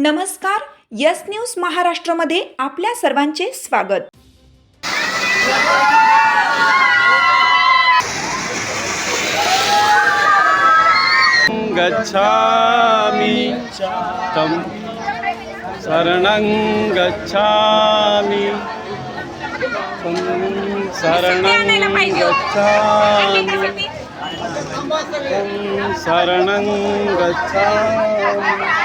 नमस्कार yes news महाराष्ट्रमध्ये आपल्या सर्वांचे स्वागत. गच्छामि. तं शरणं गच्छामि. तं शरणं गच्छामि. शरणं गच्छामि.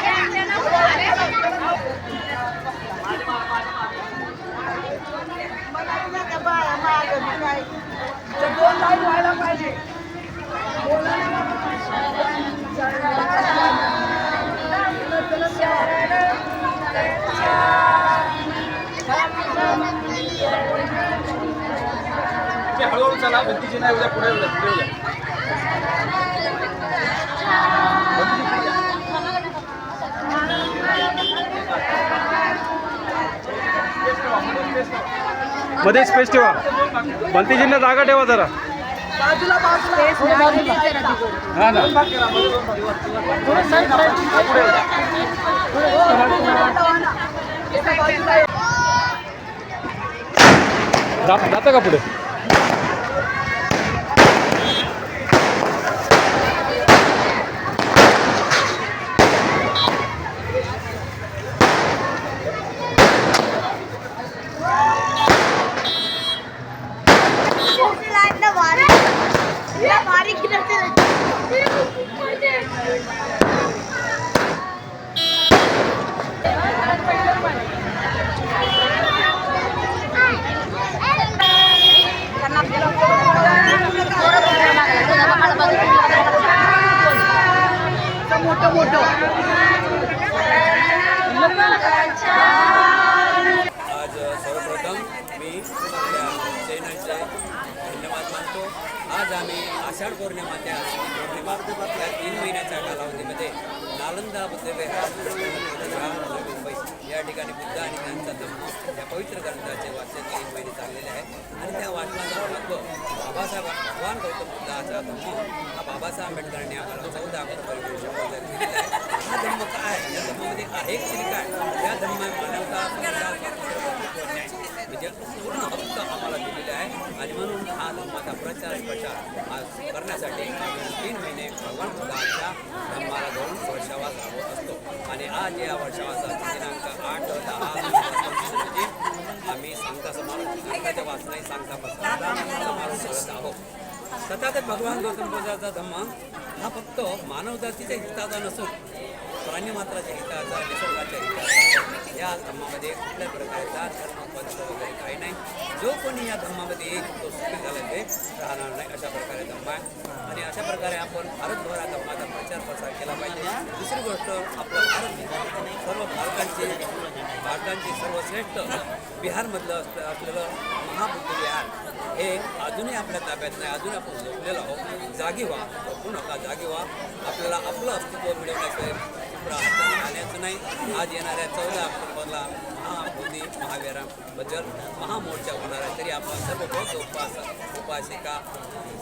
हळूहळू चला भिंतीची नाही उद्या पुढे उद्या पुढे उद्या. मध्ये स्पेस ठेवा. भंतीजींना जागा ठेवा जरा. हा ना. जातं का पुढे? आज सर्वप्रथम मी आपल्या धन्यवाद मानतो. आज आम्ही आषाढ पौर्णिमाच्या पौर्णिमा या तीन महिन्याच्या कालावधीमध्ये नालंदा बुद्धविहार मुंबई या ठिकाणी बुद्ध आणि त्यांचा धर्म या पवित्र ग्रंथाचे वाचन तीन महिने चाललेले आहे. आणि त्या वाचनाचा रंग बाबासाहेब भगवान गौतम बुद्धाचा धम्म हा बाबासाहेब आंबेडकरांनी आम्हाला चौदा अकरा परिवेश दिलेला हा धम्म काय या धर्मामध्ये आहे तरी काय? या धर्म मानवता म्हणजे पूर्ण हक्क आम्हाला दिलेले आहे. आणि म्हणून हा धर्माचा प्रचार प्रचार आज करण्यासाठी तीन महिने भगवान बुद्धाच्या धर्माला धरून वर्षावास राबवत असतो. आणि आज या वर्षावाचा दिनांक आठ दहा आम्ही सांगता समारोप सांगताच्या वाचनाही सांगता बसला करत आहोत तथागत भगवान गौतम बुद्धाचा धम्म हा फक्त मानवजातीच्या हिताचा नसून प्राणीमात्राच्या हिताचा निसर्गाच्या हिताचा या धर्मामध्ये कुठल्या प्रकारचा धर्मपंथ वगैरे काही नाही. जो कोणी या धर्मामध्ये येईल तो सुखी झाला ते राहणार नाही अशा प्रकारे धम्म आहे. आणि अशा प्रकारे आपण भारतभर या प्रचार प्रसार केला पाहिजे. दुसरी गोष्ट आपलं भारत सर्व भारतांचे भारतांची सर्वश्रेष्ठ बिहारमधलं असलं असलेलं महाबुद्ध विहार हे अजूनही आपल्या ताब्यात नाही. अजून आपण झोपलेलो आहोत. जागी व्हा झोपू नका जागी व्हा आपल्याला आपलं अस्तित्व मिळवण्याचं आल्याचं नाही. आज येणाऱ्या चौदा ऑक्टोबरला महाबोधी महावीराबद्दल महामोर्चा होणार आहे. तरी आपण सर्व बौद्ध उपास उपासिका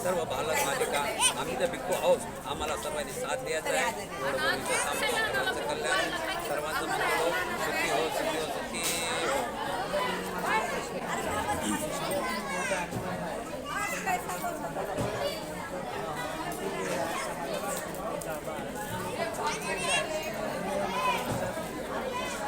सर्व बालक मालिका आम्ही तर भिक्खू आहोत. आम्हाला सर्वांनी साथ द्यायचा आहे. कल्याण सर्वांचं मंगल हो सुखी हो सुखी हो सुखी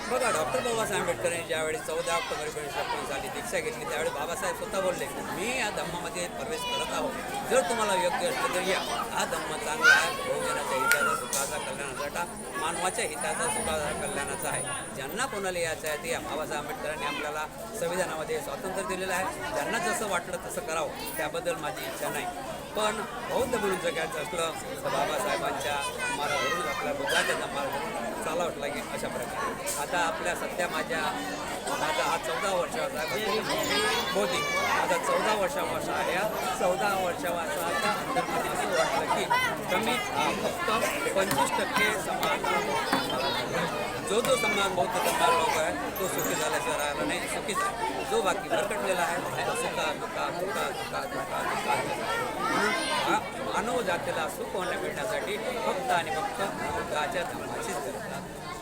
हो बघा डॉक्टर बाबासाहेब आंबेडकरांनी ज्यावेळी चौदा ऑक्टोबर एकोणीसशे साली दीक्षा घेतली त्यावेळी बाबासाहेब स्वतः बोलले मी या धम्मामध्ये प्रवेश करत आहोत. जर तुम्हाला योग्य असलं तर या. हा धम्म चांगला आहे. बहुजनाच्या हिताचा सुखाचा कल्याणाचा मानवाच्या हिताचा सुखाचा कल्याणाचा आहे. ज्यांना कोणाला यायचं आहे ते या बाबासाहेब आंबेडकरांनी आपल्याला संविधानामध्ये स्वातंत्र्य दिलेलं आहे. ज्यांना जसं वाटलं तसं करावं. त्याबद्दल माझी इच्छा नाही. पण बौद्ध म्हणून जगायचं असलं तर बाबासाहेबांच्या मारा धरून आपल्या बुद्धाच्या धम्माला धरून चालावं लागेल अशा प्रकारे. आता आपल्या सध्या माझ्या माझा हा चौदा वर्षाचा मोदी आता चौदा वर्षापासून आहे. चौदा वर्षाचा अंतर्गत असं वाटलं की कमीत फक्त पंचवीस टक्के समाज जो जो सम्मान बहुत सम्मान लोग है तो सुखी झाल्याशिवाय रहा है सुखी साल जो बाकी प्रकट आहे तो सुखा, दुखा दुखा दुखा दुखा दुखा म्हणून मानव जातीला सुख होण्या मिळण्यासाठी फक्त आणि फक्त गरज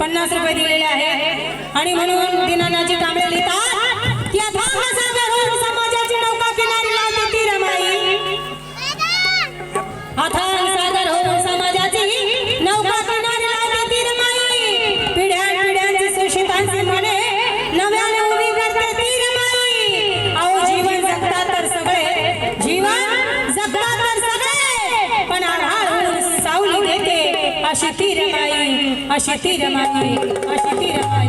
पन्नास रुपये दिलेले आहे आणि म्हणून दिनानाथजी कांबळे लिहितात समाजाची नौका किनारी लावते ती रमाई. अथांग अशी ती रमाई अशी ती रमाई अशी ती रमाई